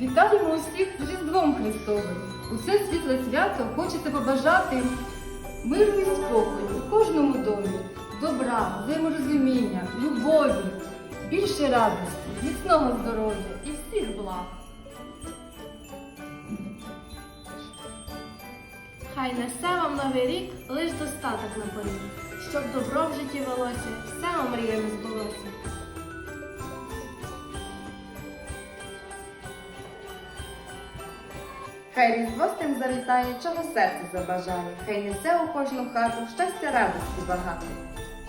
Вітаємо усіх з Різдвом Христовим. Усе світле свято хочете побажати миру і спокою у кожному домі, добра, взаєморозуміння, любові, більше радості, міцного здоров'я і всіх благ. Хай несе вам новий рік лиш достаток на полі, щоб добро в житті велося, все вам мріями збулося. Хай різдво з тим завітає, чого серце забажає, хай несе у кожну хату щастя радості багато.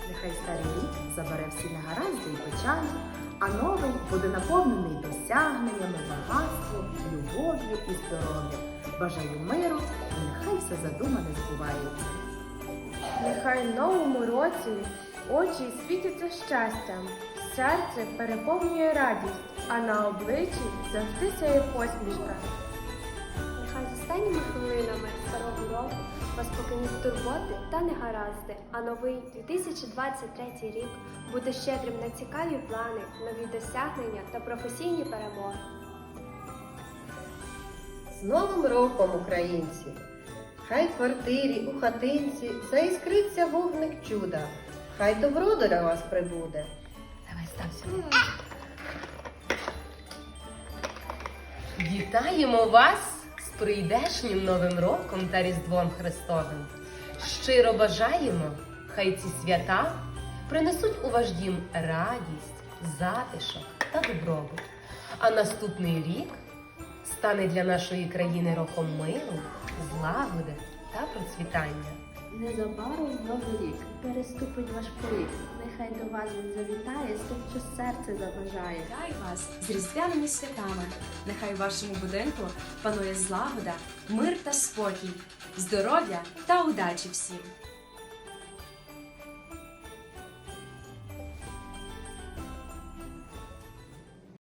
Нехай старий рік забере всі негаразди і печалі, а новий буде наповнений досягненнями, багатством, любов'ю і здоров'ям. Бажаю миру і нехай все задумане збувається. Нехай новому році очі світяться щастям, серце переповнює радість, а на обличчі завжди сяє посмішка. Останніми хвилинами старого року вас покинуть турботи та негаразди, а новий 2023 рік буде щедрим на цікаві плани, нові досягнення та професійні перемоги. З Новим роком, українці! Хай в квартирі, у хатинці заіскриться вогник чуда. Хай добро до вас прибуде. Давай став сюди. Вітаємо вас прийдешнім Новим роком та Різдвом Христовим. Щиро бажаємо, хай ці свята принесуть у ваш дім радість, затишок та добробут. А наступний рік стане для нашої країни роком миру, злагоди та процвітання. Незабаром новий рік переступить ваш поріг. Нехай до вас він завітає, що серце заважає. Вітаю вас з різдвяними святами. Нехай в вашому будинку панує злагода, мир та спокій, здоров'я та удачі всім.